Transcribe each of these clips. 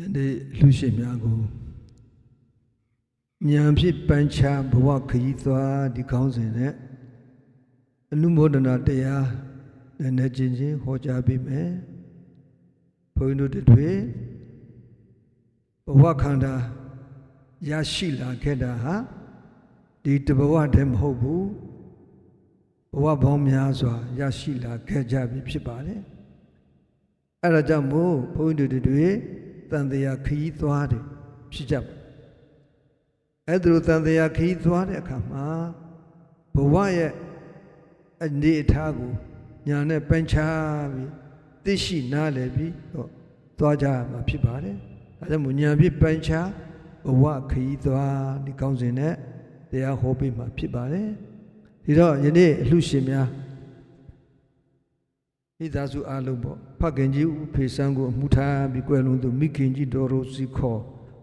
ယနေ့လူရှင်များကိုဉာဏ်ဖြင့်ပန်းချဘဝခရီးသွားဒီကောင်းစဉ်နဲ့အနုမောဒနာတရားနည်းနည်းချင်းချင်းဟောကြားပေးမယ်ဘုန်းကြီးတို့တွေဘဝခန္ဓာရရှိလာခဲ့တာဟာဒီတဘဝတည်းမဟုတ်ဘူးဘဝပေါင်းများစွာရရှိလာခဲ့ကြပြီဖြစ်ပါတယ်အဲ့ဒါကြောင့်မို့ဘုန်းကြီးတို့တွေ တန်တရားခရီးသွားတယ်ဖြစ်ကြပါအဲ့ဒါလိုတန်တရားခရီးသွားတဲ့အခါမှာဘဝရဲ့အနေအထားကိုညာနဲ့ပန်းချပြီးသိရှိနားလည်ပြီးတော့သွားကြမှာဖြစ်ပါတယ်။အဲဒါမို့ညာပြီးပန်းချဘဝခရီးသွားဒီကောင်းစဉ်နဲ့တရားဟောပေးမှာဖြစ်ပါတယ်။ဒီတော့ယနေ့အလှရှင်များ ဣသာစုအလုံးပေါ့ဖခင်ကြီးဥဖေဆန်းကိုအမှုထားပြီးကွယ်လွန်သူမိခင်ကြီးတော်တို့စီခေါ်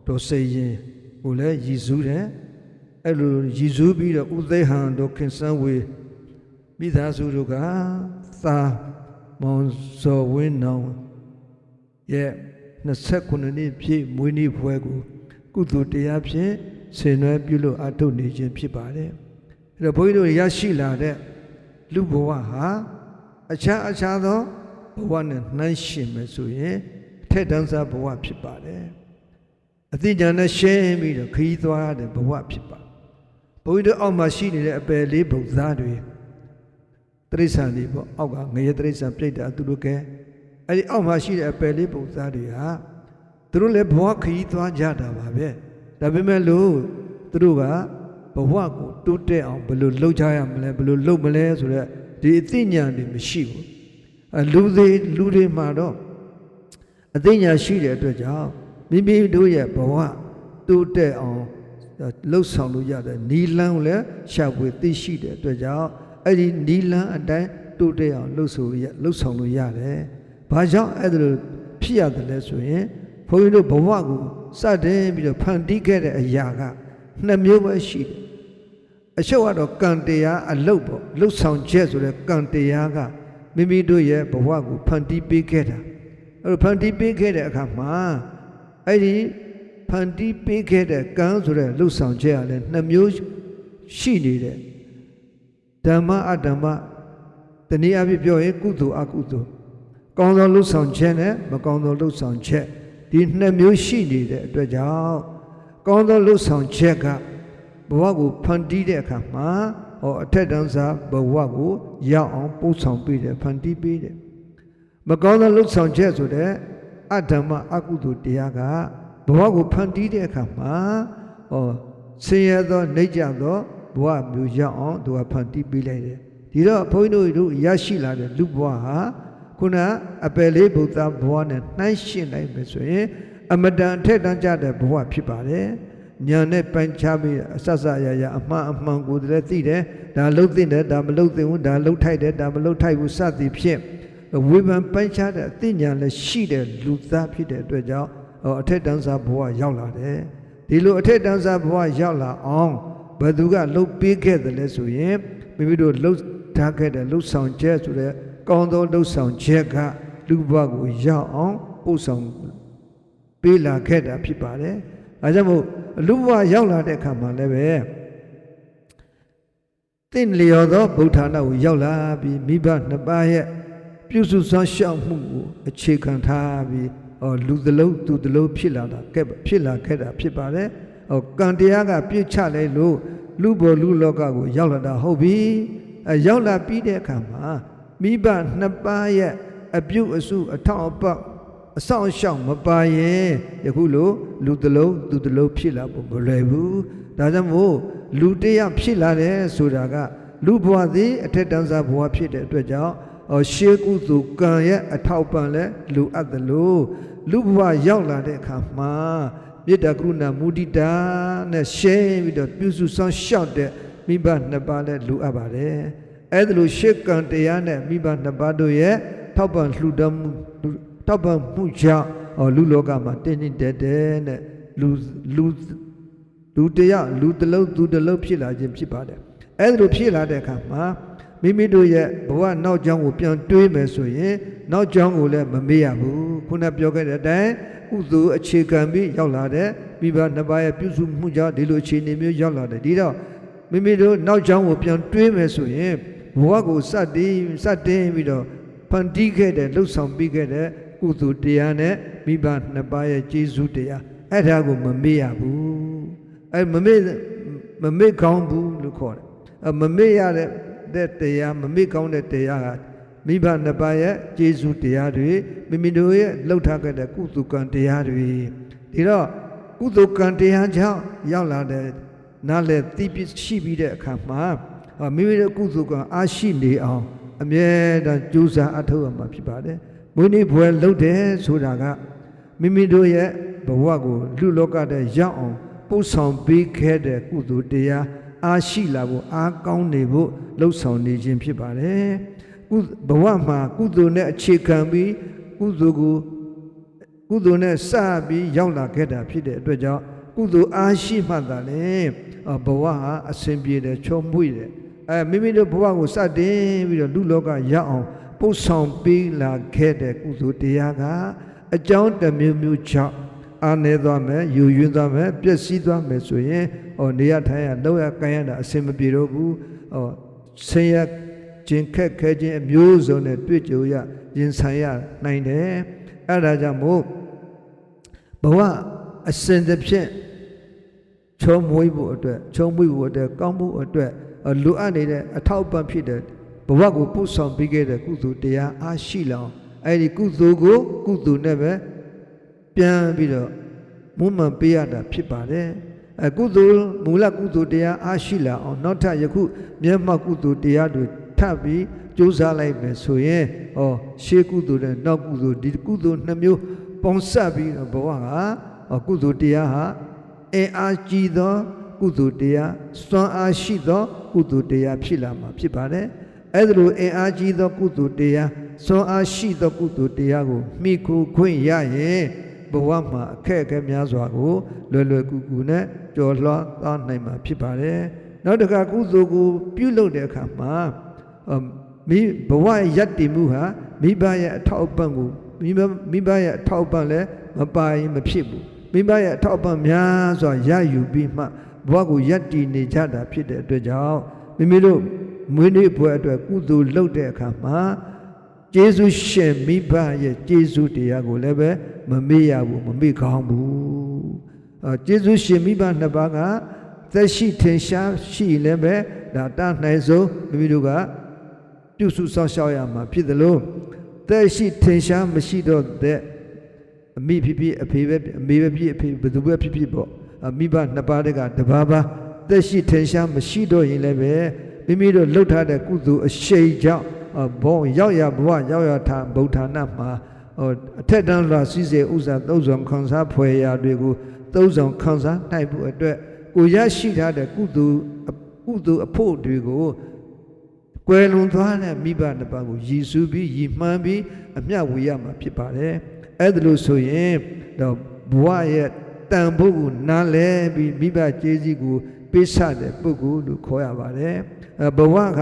တော်စေရင်ကိုလည်းရည်စူးတယ်အဲ့လိုရည်စူးပြီးတော့ဥသိဟံတော်ခင်စန်းဝေမိသားစုတို့ကသာမောင်စောဝင်းနောင်ရဲ့29နှစ်ပြည့်မွေးနေ့ပွဲကိုကုသိုလ်တရားဖြင့်ဆင်နွှဲပြုလို့အထုတ်နေခြင်းဖြစ်ပါတယ်အဲ့တော့ဘုန်းကြီးတို့ရရှိလာတဲ့လူဘဝဟာ အခြားအခြားသောဘဝနဲ့နှိုင်းယှဉ်မယ်ဆိုရင်အထက်တန်းစားဘဝဖြစ်ပါတယ်အသိဉာဏ်နဲ့ရှင်းပြီးတော့ခရီးသွားရတဲ့ဘဝဖြစ်ပါဘုန်းကြီးတို့အောက်မှာရှိနေတဲ့အပယ်လေးဘုရားတွေတိရစ္ဆာန်တွေပေါ့အောက်ကငရဲတိရစ္ဆာန်ပြိတ္တာသူတို့ကဲအဲ့ဒီအောက်မှာရှိတဲ့အပယ်လေးဘုရားတွေဟာသူတို့လည်းဘဝခရီးသွားကြတာပါပဲဒါပေမဲ့လို့သူတို့ကဘဝကိုတိုးတက်အောင်ဘယ်လိုလုပ်ကြရမလဲဘယ်လိုလုပ်မလဲဆိုတော့ ဒီအသိဉာဏ်တွေမရှိဘူးအလူတွေလူတွေမှာတော့အသိဉာဏ်ရှိတဲ့အတွက်ကြောင့်မိမိတို့ရဲ့ဘဝတိုးတက်အောင်လှုပ်ဆောင်လို့ရတဲ့နီလန်းကိုလည်းရှာဖွေသိရှိတဲ့အတွက်ကြောင့်အဲ့ဒီနီလန်းအတိုင်းတိုးတက်အောင်လှုပ်ဆိုရလှုပ်ဆောင်လို့ရတယ်။ဘာကြောင့်အဲ့ဒါလိုဖြစ်ရတယ်လဲဆိုရင်ဘုန်းကြီးတို့ဘဝကိုစတင်ပြီးတော့ဖန်တီးခဲ့တဲ့အရာကနှစ်မျိုးပဲရှိတယ်။ အရှုပ်ကတော့ကံတရားအလုတ်ပေါ့လှုပ်ဆောင်ချက်ဆိုတဲ့ကံတရားကမိမိတို့ရဲ့ဘဝကိုဖန်တီးပေးခဲ့တာ။အဲ့လိုဖန်တီးပေးခဲ့တဲ့အခါမှာအဲ့ဒီဖန်တီးပေးခဲ့တဲ့ကံဆိုတဲ့လှုပ်ဆောင်ချက်ကလည်းနှစ်မျိုးရှိနေတယ်ဓမ္မအဓမ္မတနည်းအားဖြင့်ပြောရင်ကုသိုလ်အကုသိုလ်ကောင်းသောလှုပ်ဆောင်ချက်နဲ့မကောင်းသောလှုပ်ဆောင်ချက်ဒီနှစ်မျိုးရှိနေတဲ့အတွက်ကြောင့်ကောင်းသောလှုပ်ဆောင်ချက်က ဘဝကိုဖန်တီးတဲ့အခါမှာဟောအထက်တန်းစားဘဝကိုရောက်အောင်ပို့ဆောင်ပေးတယ်ဖန်တီးပေးတယ်မကောင်းသောလှုပ်ဆောင်ချက်ဆိုတဲ့အဓမ္မအကုသိုလ်တရားကဘဝကိုဖန်တီးတဲ့အခါမှာဟောဆင်းရဲသောနှိမ့်ကြသောဘဝမျိုးရောက်အောင်သူကဖန်တီးပေးလိုက်တယ်ဒီတော့ဘုန်းကြီးတို့တို့ရရှိလာတဲ့လူဘဝဟာခုနအပယ်လေးဘုရားဘဝနဲ့နှိုင်းရှင်းလိုက်မယ်ဆိုရင် အမတန်ထက်တန်းကြတဲ့ဘဝဖြစ်ပါတယ် ညာနဲ့ပန်းချပြီးအဆဆရရအမှန်အမှန်ကိုတည်းသိတယ်ဒါလှုပ်သိတယ်ဒါမလှုပ်သိဘူးဒါလှုပ်ထိုက်တယ်ဒါမလှုပ်ထိုက်ဘူးစသည်ဖြင့်ဝေဖန်ပန်းချတဲ့အသိဉာဏ်လည်းရှိတဲ့လူသားဖြစ်တဲ့အတွက်ကြောင့်အထက်တန်းစားဘဝရောက်လာတယ်ဒီလိုအထက်တန်းစားဘဝရောက်လာအောင်ဘယ်သူကလှုပ်ပေးခဲ့တယ်လဲဆိုရင်မိမိတို့လှုပ်ထားခဲ့တဲ့လှုပ်ဆောင်ချက်ဆိုတဲ့ကောင်းသောလှုပ်ဆောင်ချက်ကလူဘဝကိုရောက်အောင်ပို့ဆောင်ပေးလာခဲ့တာဖြစ်ပါတယ်အဲကြောင့်မို့ လူဘဝရောက်လာတဲ့အခါမှာလည်းပဲတင့်လျော်သောဗုဒ္ဓနာကိုရောက်လာပြီးမိဘနှစ်ပါးရဲ့ပြုစုစွမ်းရှောက်မှုကိုအခြေခံထားပြီးဟောလူသလုံးသူသလုံးဖြစ်လာတာကဲဖြစ်လာခဲ့တာဖြစ်ပါတယ်ဟောကံတရားကပြည့်ချလိုက်လို့လူဘောလူလောကကိုရောက်လာတာဟုတ်ပြီအဲရောက်လာပြီးတဲ့အခါမှာမိဘနှစ်ပါးရဲ့အပြုအစုအထောက်အပံ့ အဆောင်ရှောက်မပါရင်ယခုလိုလူတလုံးသူတလုံးဖြစ်လာဖို့မလွယ်ဘူးဒါကြောင့်မို့လူတယောက်ဖြစ်လာတယ်ဆိုတာကလူဘဝသည်အထက်တန်းစားဘဝဖြစ်တဲ့အတွက်ကြောင့်အော်ရှေးကုသိုလ်ကံရဲ့အထောက်ပံ့လဲလူအပ်သလိုလူဘဝရောက်လာတဲ့အခါမှာမေတ္တာကရုဏာမုဒိတာနဲ့ရှင်းပြီးတော့ပြုစုဆောင်ရှောက်တဲ့မိဘနှစ်ပါးလဲလူအပ်ပါတယ်အဲ့ဒါလိုရှေးကံတရားနဲ့မိဘနှစ်ပါးတို့ရဲ့ထောက်ပံ့လှူဒါန်းမှု ထောက်ပံ့မှုကြောင့်အော်လူလောကမှာတင်းတင်းတဲတဲနဲ့လူလူလူတရားလူတလုံးသူတလုံးဖြစ်လာခြင်းဖြစ်ပါတယ်အဲ့ဒါလိုဖြစ်လာတဲ့အခါမှာမိမိမိတို့ရဲ့ဘဝနောက်ကြောင်းကိုပြန်တွေးမယ်ဆိုရင်နောက်ကြောင်းကိုလည်းမမေ့ရဘူးခုနပြောခဲ့တဲ့အတိုင်းဥသူအခြေခံပြီးရောက်လာတဲ့မိဘနှစ်ပါးရဲ့ပြုစုမှုကြောင့်ဒီလိုအခြေအနေမျိုးရောက်လာတယ်ဒီတော့မိမိတို့နောက်ကြောင်းကိုပြန်တွေးမယ်ဆိုရင်ဘဝကိုစတင်စတင်ပြီးတော့ဖန်တီးခဲ့တဲ့လှုပ်ဆောင်ပြီးခဲ့တဲ့ ကုသိုလ်တရားနဲ့မိဘနှစ်ပါးရဲ့ကျေးဇူးတရားအဲ့ဒါကိုမမေ့ရဘူးအဲ့မမေ့မမေ့ကောင်းဘူးလို့ခေါ်တယ်အဲ့မမေ့ရတဲ့တဲ့တရားမမေ့ကောင်းတဲ့တရားကမိဘနှစ်ပါးရဲ့ကျေးဇူးတရားတွေမိမိတို့ရဲ့လှုပ်ထားခဲ့တဲ့ကုသကံတရားတွေဒီတော့ကုသကံတရားကြောင့်ရောက်လာတဲ့နားလေသိပရှိပြီးတဲ့အခါမှာအာမိမိတို့ကုသကံအားရှိနေအောင်အမြဲတမ်းကြိုးစားအထောက်အမှာဖြစ်ပါတယ် မွေးနေ့ဘွယ်လှုပ်တယ်ဆိုတာကမိမိတို့ရဲ့ဘဝကိုလူလောကတဲ့ရောက်အောင်ပို့ဆောင်ပေးခဲ့တဲ့ကုသိုလ်တရားအားရှိလာဖို့အားကောင်းနေဖို့လှုပ်ဆောင်နေခြင်းဖြစ်ပါတယ်ကုဘဝမှာကုသိုလ်နဲ့အခြေခံပြီးကုသိုလ်ကိုကုသိုလ်နဲ့စပြီးရောက်လာခဲ့တာဖြစ်တဲ့အတွက်ကြောင့်ကုသိုလ်အားရှိမှသာလေအော်ဘဝဟာအစဉ်ပြေတယ်ချုံမွေ့တယ်အဲမိမိတို့ဘဝကိုစတင်ပြီးတော့လူလောကရောက်အောင် ပို့ဆောင်ပေးလာခဲ့တဲ့ကုသိုလ်တရားကအကြောင်းတစ်မျိုးမျိုးကြောင့်အာနေသွားမယ်ယူယွင်းသွားမယ်ပျက်စီးသွားမယ်ဆိုရင်ဟောနေရထိုင်ရလောက်ရကိုင်းရတာအစင်မပြေတော့ဘူးဟောဆင်းရဲခြင်းခက်ခဲခြင်းအမျိုးစုံနဲ့တွေ့ကြုံရရင်ဆိုင်ရနိုင်တယ်အဲ့ဒါကြောင့်မို့ဘဝအစဉ်တစ်ဖြင့်ချုံမွေးဖို့အတွက်ချုံမွေးဖို့အတွက်ကောင်းဖို့အတွက်လိုအပ်နေတဲ့အထောက်အပံ့ဖြစ်တဲ့ ဘဝကိုပို့ဆောင်ပေးခဲ့တဲ့ကုသိုလ်တရားအားရှိလောင်အဲ့ဒီကုသိုလ်ကိုကုသိုလ်နဲ့ပဲပြန်ပြီးတော့မွမ်းမံပေးရတာဖြစ်ပါတယ်အကုသိုလ်မူလကုသိုလ်တရားအားရှိလာအောင်နောက်ထပ်ယခုမျက်မှောက်ကုသိုလ်တရားတွေထပ်ပြီးကြိုးစားလိုက်မယ်ဆိုရင်ဩရှေးကုသိုလ်နဲ့နောက်ကုသိုလ်ဒီကုသိုလ်နှစ်မျိုးပေါင်းစပ်ပြီးတော့ဘဝကကုသိုလ်တရားဟာအင်အားကြီးသော ကုသိုလ်တရားစွမ်းအားရှိသော ကုသိုလ်တရားဖြစ်လာမှာဖြစ်ပါတယ် အဲ့ဒါလိုအင်အားကြီးသောကုသိုလ်တရားစွမ်းအားရှိသောကုသိုလ်တရားကိုမိခိုခွင့်ရရင်ဘဝမှာအခက်အခဲများစွာကိုလွယ်လွယ်ကူကူနဲ့ကျော်လွှားသွားနိုင်မှာဖြစ်ပါတယ်နောက်တစ်ခါကုသိုလ်ကိုပြုလုပ်တဲ့အခါမှာမိဘဝရည်တည်မှုဟာမိဘရဲ့အထောက်အပံ့ကိုမိဘမိဘရဲ့အထောက်အပံ့လည်းမပါရင်မဖြစ်ဘူးမိဘရဲ့အထောက်အပံ့များစွာရယူပြီးမှဘဝကိုယက်တည်နေကြတာဖြစ်တဲ့အတွက်ကြောင့်မိမိတို့ မွေးနေ့ပွဲအတွက်ကုသိုလ်လုပ်တဲ့အခါမှာကျေးဇူးရှင်မိဘရဲ့ကျေးဇူးတရားကိုလည်းပဲမမေ့ရဘူးမမေ့ကောင်းဘူးအဲကျေးဇူးရှင်မိဘနှစ်ပါးကသက်ရှိထင်ရှားရှိလည်းပဲဒါတနိုင်ဆုံးမိမိတို့ကပြုစုစောင့်ရှောက်ရမှာဖြစ်တယ်လို့သက်ရှိထင်ရှားမရှိတော့တဲ့အမိဖြစ်ဖြစ်အဖေပဲအမေပဲဖြစ်အဖေဘယ်သူပဲဖြစ်ဖြစ်ပေါ့မိဘနှစ်ပါးတကတပါးပါသက်ရှိထင်ရှားမရှိတော့ရင်လည်းပဲ မိမိတို့လှုပ်ထားတဲ့ကုသိုလ်အရှိန်ကြောင့်ဘုံရောက်ရဘဝရောက်ရထာဗုဒ္ဓနာမှာဟိုအထက်တန်းလာစီးစေဥစ္စာသုံးဆောင်ခံစားဖွယ်ရာတွေကိုသုံးဆောင်ခံစားနိုင်ဖို့အတွက်ကိုရရှိထားတဲ့ကုသိုလ်ကုသိုလ်အဖို့တွေကိုကွယ်လွန်သွားတဲ့မိဘနှစ်ပါးကိုရည်စူးပြီးရည်မှန်းပြီးအမျှဝေရမှာဖြစ်ပါတယ်အဲ့ဒါလို့ဆိုရင်တော့ဘဝရဲ့တန်ဖို့ကိုနားလဲပြီးမိဘကျေးဇူးကိုပေးဆတဲ့ပုဂ္ဂိုလ်လို့ခေါ်ရပါတယ် ဘဝက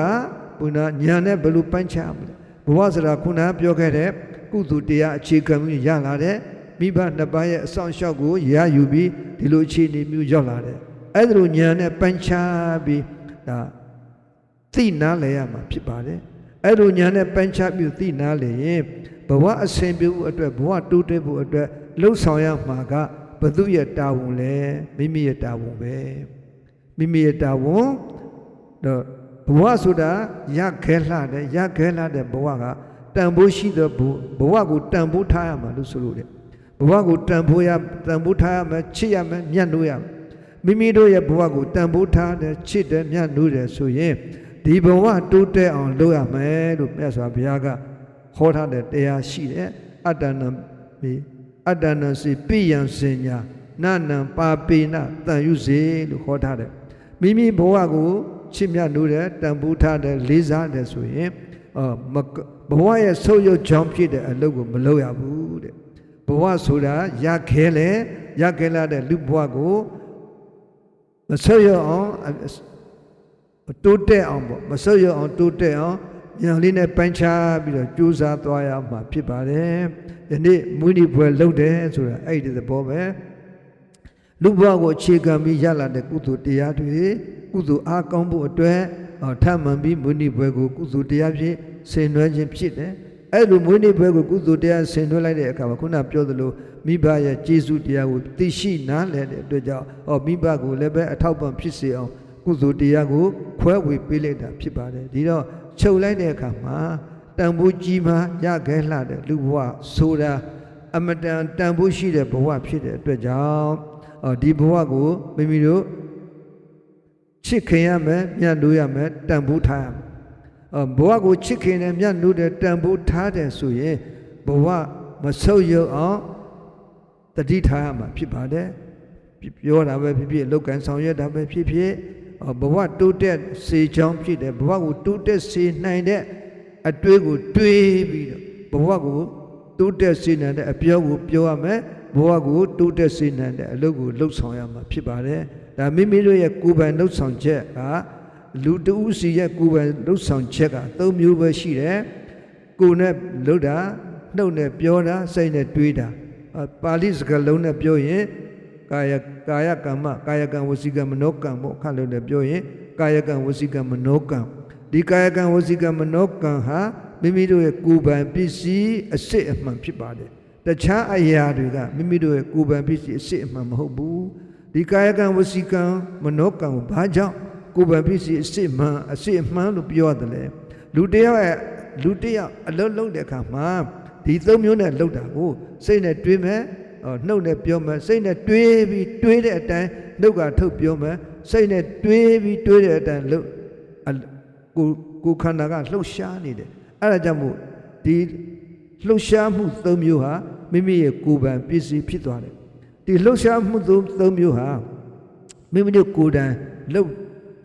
ဘုနာညာနဲ့ဘယ်လိုပိုင်းခြားမလဲဘဝဆိုတာခုနပြောခဲ့တဲ့ကုသိုလ်တရားအခြေခံမှုရလာတဲ့မိဘနှစ်ပါးရဲ့အဆောင်အရှောက်ကိုရယူပြီးဒီလိုအခြေအနေမျိုးရောက်လာတယ်အဲ့ဒါလိုညာနဲ့ပိုင်းခြားပြီးဒါသိနာလဲရမှာဖြစ်ပါတယ်အဲ့လိုညာနဲ့ပိုင်းခြားပြီးသိနာလဲရင်ဘဝအစဉ်ပြေဖို့အတွက်ဘဝတိုးတက်ဖို့အတွက်လှုပ်ဆောင်ရမှာကဘသူရဲ့တာဝန်လဲမိမိရဲ့တာဝန်ပဲမိမိရဲ့တာဝန်တော့ ဘဝဆိုတာရခဲလှတယ်ရခဲလှတဲ့ဘဝကတန်ဖိုးရှိတဲ့ဘဝကိုတန်ဖိုးထားရမှာလို့ဆိုလို့တယ်ဘဝကိုတန်ဖိုးရတန်ဖိုးထားရမယ်ချစ်ရမယ်မြတ်လို့ရမယ်မိမိတို့ရဲ့ဘဝကိုတန်ဖိုးထားတယ်ချစ်တယ်မြတ်လို့တယ်ဆိုရင်ဒီဘဝတိုးတက်အောင်လုပ်ရမယ်လို့မြတ်စွာဘုရားကဟောထားတဲ့တရားရှိတယ်အတ္တနံမိအတ္တနံစီပိယံစင်ညာနာနံပါပေနတန်ယူစေလို့ဟောထားတယ်မိမိဘဝကို ချစ်မြတ်လို့တဲ့တန်ဖိုးထားတဲ့လေးစားတယ်ဆိုရင်အော်ဘဝရဲ့ဆုပ်ယုပ်ချောင်းဖြစ်တဲ့အလုပ်ကိုမလုပ်ရဘူးတဲ့ဘဝဆိုတာရခဲလေရခဲလာတဲ့လူဘဝကိုမဆုပ်ယုပ်အောင်တိုးတက်အောင်ပေါ့မဆုတ်ရအောင်တိုးတက်အောင်ဉာဏ်လေးနဲ့ပိုင်းခြားပြီးတော့ကြိုးစားသွားရမှာဖြစ်ပါတယ်ယနေ့မွေးနေ့ပွဲလုပ်တယ်ဆိုတာအဲ့ဒီသဘောပဲ လူဘဝကိုအခြေခံပြီးရလာတဲ့ကုသိုလ်တရားတွေကုသိုလ်အားကောင်းဖို့အတွက်အော်ထမှန်ပြီးမွေးနေ့ပွဲကိုကုသိုလ်တရားဖြင့်ဆင်နွှဲခြင်းဖြစ်တယ်အဲ့လိုမွေးနေ့ပွဲကိုကုသိုလ်တရားဆင်နွှဲလိုက်တဲ့အခါမှာခုနပြောသလိုမိဘရဲ့ကျေးဇူးတရားကိုသိရှိနားလည်တဲ့အတွက်ကြောင့်ဟောမိဘကိုလည်းပဲအထောက်ပံ့ဖြစ်စေအောင်ကုသိုလ်တရားကိုခွဲဝေပေးလိုက်တာဖြစ်ပါတယ်ဒီတော့ချုပ်လိုက်တဲ့အခါမှာတန်ဖိုးကြီးမှရခဲလှတဲ့လူဘဝဆိုတာအမတန်တန်ဖိုးရှိတဲ့ဘဝဖြစ်တဲ့အတွက်ကြောင့်အော် ဒီဘဝကိုမိမိတို့ချစ်ခင်ရမယ်မြတ်လို့ရမယ်တန်ဖိုးထားရမယ်အော်ဘဝကိုချစ်ခင်တယ်မြတ်လို့တယ်တန်ဖိုးထားတယ်ဆိုရင်ဘဝမဆုတ်ယုတ်အောင်တတိထားရမှာဖြစ်ပါတယ်ပြောတာပဲဖြစ်ဖြစ်လောက်ကန်ဆောင်ရွက်တာပဲဖြစ်ဖြစ်ဘဝတိုးတက်စေချောင်းဖြစ်တယ်ဘဝကိုတိုးတက်စေနိုင်တဲ့အတွေးကိုတွေးပြီးတော့ဘဝကိုတိုးတက်စေနိုင်တဲ့အပြောကိုပြောရမယ် ဘဝကိုတိုးတက်စေနိုင်တဲ့အလုပ်ကိုလှုပ်ဆောင်ရမှာဖြစ်ပါတယ်ဒါမိမိတို့ရဲ့ကိုယ်ပိုင်လှုပ်ဆောင်ချက်ကလူတဦးစီရဲ့ကိုယ်ပိုင်လှုပ်ဆောင်ချက်က၃မျိုးပဲရှိတယ်ကိုယ်နဲ့လှုပ်တာနှုတ်နဲ့ပြောတာစိတ်နဲ့တွေးတာပါဠိစကားလုံးနဲ့ပြောရင်ကာယကာယကမ္မကာယကံဝစီကံမနောကံပေါ့ခန့်လို့လည်းပြောရင်ကာယကံဝစီကံမနောကံဒီကာယကံဝစီကံမနောကံဟာမိမိတို့ရဲ့ကိုယ်ပိုင်ပစ္စည်းအစစ်အမှန်ဖြစ်ပါတယ် တခြားအရာတွေကမိမိတို့ရဲ့ကိုယ်ပိုင်ပစ္စည်းအစစ်အမှန်မဟုတ်ဘူးဒီကာယကံဝစီကံမနောကံကိုဘာကြောင့်ကိုယ်ပိုင်ပစ္စည်းအစစ်မှန်အစစ်အမှန်လို့ပြောရတယ်လေလူတယောက်ရဲ့လူတယောက်အလုံးလုံးတဲ့အခါမှာဒီသုံးမျိုးနဲ့လှုပ်တာကိုစိတ်နဲ့တွေးမယ်အော်နှုတ်နဲ့ပြောမယ်စိတ်နဲ့တွေးပြီးတွေးတဲ့အတိုင်းနှုတ်ကထုတ်ပြောမယ်စိတ်နဲ့တွေးပြီးတွေးတဲ့အတိုင်းလှုပ်ကိုကိုခန္ဓာကလှုပ်ရှားနေတယ်အဲ့ဒါကြောင့်မို့ဒီလှုပ်ရှားမှုသုံးမျိုးဟာ မိမိရဲ့ကိုယ်ပိုင်ပစ္စည်းဖြစ်သွားတယ်ဒီလှုပ်ရှားမှုသုံးမျိုးဟာမိမိတို့ကိုယ်တိုင်လှုပ်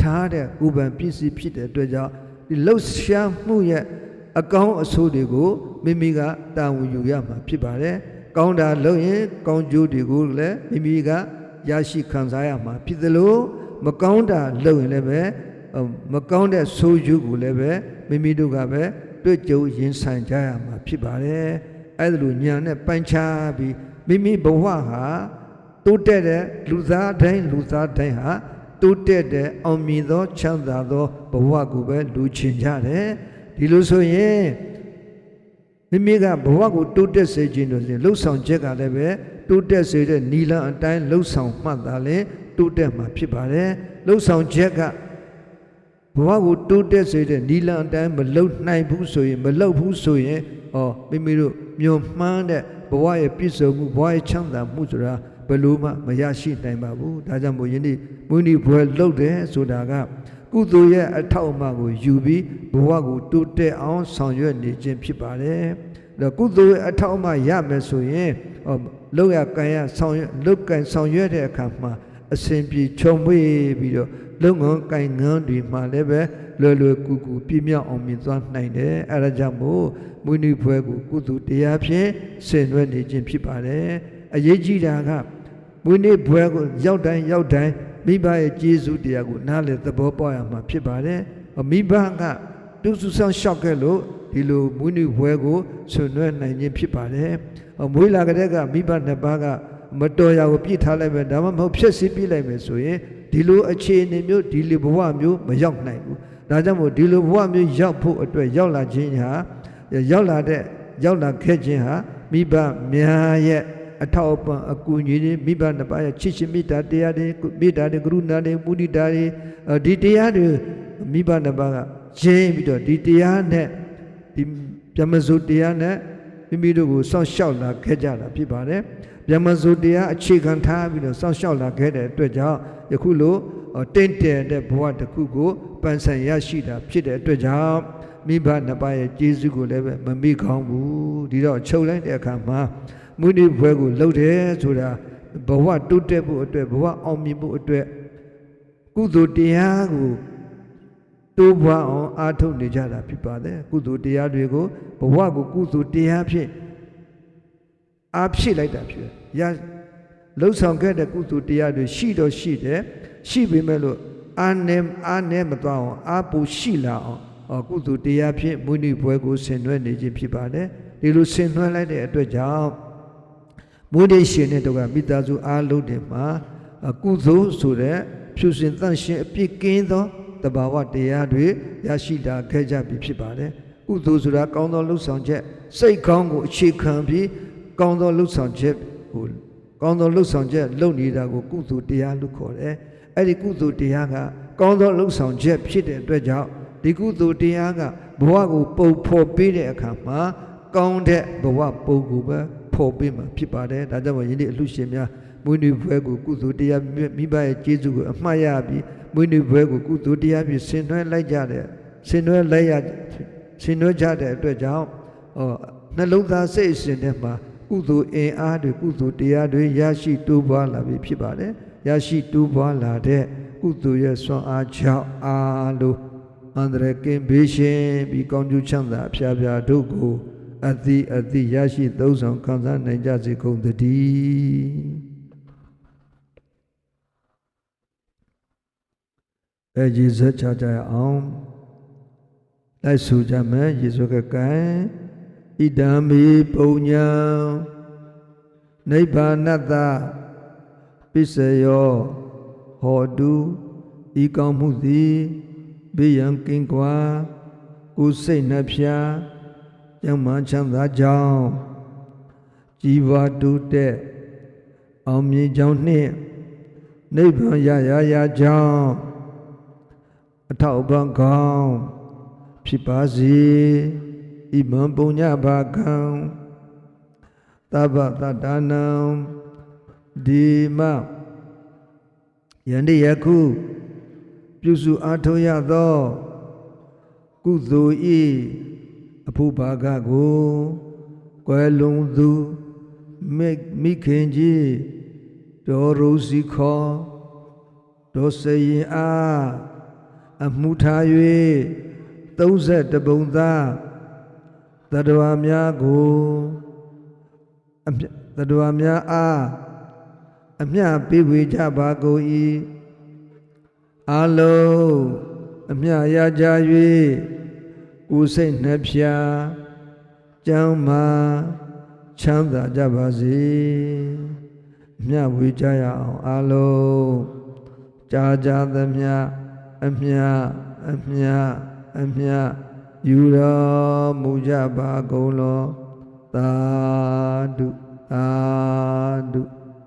ထားတဲ့ကိုယ်ပိုင်ပစ္စည်းဖြစ်တဲ့အတွက်ကြောင့်ဒီလှုပ်ရှားမှုရဲ့အကောင်းအဆိုးတွေကိုမိမိကတာဝန်ယူရမှာဖြစ်ပါတယ်ကောင်းတာလုပ်ရင်ကောင်းကျိုးတွေကိုလည်းမိမိကရရှိခံစားရမှာဖြစ်သလိုမကောင်းတာလုပ်ရင်လည်းပဲမကောင်းတဲ့ဆိုးကျိုးကိုလည်းပဲမိမိတို့ကပဲတွေ့ကြုံရင်ဆိုင်ကြရမှာဖြစ်ပါတယ် အဲ့ဒါလိုညာနဲ့ပိုင်းခြားပြီးမိမိဘဝဟာတိုးတက်တဲ့လူသားတိုင်းလူသားတိုင်းဟာတိုးတက်တဲ့အောင်မြင်သောချမ်းသာသောဘဝကိုပဲလူချင်ကြတယ်ဒီလိုဆိုရင်မိမိကဘဝကိုတိုးတက်စေခြင်းလို့ဆိုရင်လှုပ်ဆောင်ချက်ကလည်းပဲတိုးတက်စေတဲ့နီလန်အတိုင်းလှုပ်ဆောင်မှတ်တာလေတိုးတက်မှာဖြစ်ပါတယ်လှုပ်ဆောင်ချက်ကဘဝကိုတိုးတက်စေတဲ့နီလန်အတိုင်းမလှုပ်နိုင်ဘူးဆိုရင်မလှုပ်ဘူးဆိုရင် ဩမိမိတို့မျောမှန်းတဲ့ဘဝရဲ့ပြည့်စုံမှုဘဝရဲ့ချမ်းသာမှုဆိုတာဘယ်လို့မှမရရှိနိုင်ပါဘူးဒါကြောင့်မို့ယနေ့မွေးနေ့ဘွယ်လှုပ်တယ်ဆိုတာကကုသိုလ်ရဲ့အထောက်အပံ့ကိုယူပြီးဘဝကိုတိုးတက်အောင်ဆောင်ရွက်နေခြင်းဖြစ်ပါတယ်။ဒါကုသိုလ်ရဲ့အထောက်အပံ့ရမယ်ဆိုရင်ဟောလောက်ရကံရဆောင်ရွက်လုတ်ကန်ဆောင်ရွက်တဲ့အခါမှာအစဉ်ပြေခြုံမွေးပြီးတော့လုံငန်းကင်ငန်းတွေမှာလည်းပဲ လွယ်လွယ်ကူကူပြည့်မြောက်အောင်မြင်သွားနိုင်တယ်။အဲဒါကြောင့်မို့မွေးနေ့ဖွဲကိုကုသိုလ်တရားဖြင့်ဆင်နွှဲနေခြင်းဖြစ်ပါတယ်။အရေးကြီးတာကမွေးနေ့ဖွဲကိုရောက်တိုင်းရောက်တိုင်းမိဘရဲ့ကျေးဇူးတရားကိုနားလည်သဘောပေါက်ရမှာဖြစ်ပါတယ်မိဘကတူစုဆောင်လျှောက်ခဲ့လို့ဒီလိုမွေးနေ့ဘွဲကိုဆွနွဲနိုင်ခြင်းဖြစ်ပါတယ်မွေးလာကြတဲ့ကမိဘနှစ်ပါးကမတော်ရာကိုပြစ်ထားလိုက်မယ်ဒါမှမဟုတ်ဖြည့်ဆည်းပြလိုက်မယ်ဆိုရင်ဒီလိုအခြေအနေမျိုးဒီလိုဘဝမျိုးမရောက်နိုင်ဘူး ဒါကြောင့်မို့ဒီလိုဘဝမျိုးရောက်ဖို့အတွက်ရောက်လာခြင်းဟာရောက်လာတဲ့ရောက်လာခဲ့ခြင်းဟာမိဘများရဲ့အထောက်အပံ့အကူအညီတွေမိဘနှစ်ပါးရဲ့ချစ်ချင်းမေတ္တာတရားတွေမေတ္တာတွေကရုဏာတွေမုဒိတာတွေဒီတရားတွေမိဘနှစ်ပါးကရင်းပြီးတော့ဒီတရားနဲ့ဒီဗျမစုတရားနဲ့မိမိတို့ကိုစောင့်ရှောက်လာခဲ့ကြတာဖြစ်ပါတယ်ဗျမစုတရားအခြေခံထားပြီးတော့စောင့်ရှောက်လာခဲ့တဲ့အတွက်ကြောင့်ယခုလို တင့်တယ်တဲ့ဘဝတစ်ခုကိုပန်းဆိုင်ရရှိတာဖြစ်တဲ့အတွက်ကြောင့်မိဘနှစ်ပါးရဲ့ကျေးဇူးကိုလည်းပဲမမေ့ကောင်းဘူးဒီတော့ချုပ်လိုက်တဲ့အခါမှာမုနိဘွဲကိုလှုပ်တယ်ဆိုတာဘဝတိုးတက်ဖို့အတွက်ဘဝအောင်မြင်ဖို့အတွက်ကုသိုလ်တရားကိုတိုးပွားအောင်အားထုတ်နေကြတာဖြစ်ပါတယ်ကုသိုလ်တရားတွေကိုဘဝကိုကုသိုလ်တရားဖြင့်အားဖြစ်လိုက်တာဖြစ်ရလှုပ်ဆောင်ခဲ့တဲ့ကုသိုလ်တရားတွေရှိတော့ရှိတယ် ရှိပေမဲ့လို့အာနဲ့အာနဲ့မသွားအောင်အာပူရှိလာအောင်အော်ကုသိုလ်တရားဖြင့်မွေးနေ့ပွဲကိုဆင်နွှဲနေခြင်းဖြစ်ပါတယ်ဒီလိုဆင်နွှဲလိုက်တဲ့အတွက်ကြောင့်မွေးနေ့ရှင်တဲ့တော့ကမိသားစုအားလုံးတွေမှာအကုသိုလ်ဆိုတဲ့ဖြူစင်တန့်ရှင်းအပြစ်ကင်းသောတဘာဝတရားတွေရရှိတာခဲ့ကြပြီဖြစ်ပါတယ်ကုသိုလ်ဆိုတာကောင်းသောလှုပ်ဆောင်ချက်စိတ်ကောင်းကိုအခြေခံပြီးကောင်းသောလှုပ်ဆောင်ချက်ကိုကောင်းသောလှုပ်ဆောင်ချက်လုပ်နေတာကိုကုသိုလ်တရားလို့ခေါ်တယ် အဲ့ဒီကုသိုလ်တရားကကောင်းသောလှုပ်ဆောင်ချက်ဖြစ်တဲ့အတွက်ကြောင့်ဒီကုသိုလ်တရားကဘဝကိုပုံဖော်ပေးတဲ့အခါမှာကောင်းတဲ့ဘဝပုံကိုပဲဖော်ပေးမှာဖြစ်ပါတယ်ဒါကြောင့်မို့ယနေ့အလှရှင်များမွေးနေ့ဘွဲကိုကုသိုလ်တရားမိဘရဲ့ကျေးဇူးကိုအမှတ်ရပြီးမွေးနေ့ဘွဲကိုကုသိုလ်တရားဖြင့်ဆင်နွှဲလိုက်ကြတဲ့ဆင်နွှဲလိုက်ရဆင်နွှဲကြတဲ့အတွက်ကြောင့်ဟောနှလုံးသားစိတ်အစဉ်ထဲမှာကုသိုလ်အင်အားတွေကုသိုလ်တရားတွေရရှိတိုးပွားလာပြီဖြစ်ပါတယ် ရရှိတိုးပွားလာတဲ့ကုသိုလ်ရဲ့ဆွမ်းအားကြောင့်အားလုံးအန္တရာယ်ကင်းဘေးရှင်ပြီးကောင်းကျိုးချမ်းသာအဖျားဖျားတို့ကိုအတိအတိရရှိသုံးဆောင်ခံစားနိုင်ကြစေကုန်သတည်းအဲရေစက်ချကြရအောင်လိုက်ဆိုကြမယ်ရေစက်ကကံဣဒံမေပုံညာနိဗ္ဗာနတ္တ ပစ္စယောဟောတုဤကောင်းမှုသည်ဘေးရန်ကင်းကွာကိုယ်စိတ်နှဖျားကျမ်းမာချမ်းသာကြောင်းជីវတုတဲ့အောင်မြင်ကြောင်းနှင့်နိဗ္ဗာန်ရရရကြောင်းအထောက်ပံ့ကောင်းဖြစ်ပါစေဣမံပုညဘာကံသဗ္ဗတတ္တနံ ဒီမယန္တိယခုပြုစုအားထုတ်ရသောကုသိုလ်ဤအဖို့ဘာကကိုကွယ်လွန်သူမိမိခင်ကြီးဒေါ်ရိုစီခေါ်ဒေါ်စရင်အားအမှုထား၍30ပုံသားတတဝါများကိုအမြတတဝါများအား အမျှပေးဝေကြပါကုန်၏အလုံးအမျှရကြ၍ကိုယ်စိတ်နှဖျားကျမ်းမာချမ်းသာကြပါစေအမျှဝေကြရအောင်အလုံးကြာကြသမျှအမျှအမျှအမျှယူတော်မူကြပါကုန်လောသာဓုသာဓု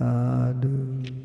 သာဓု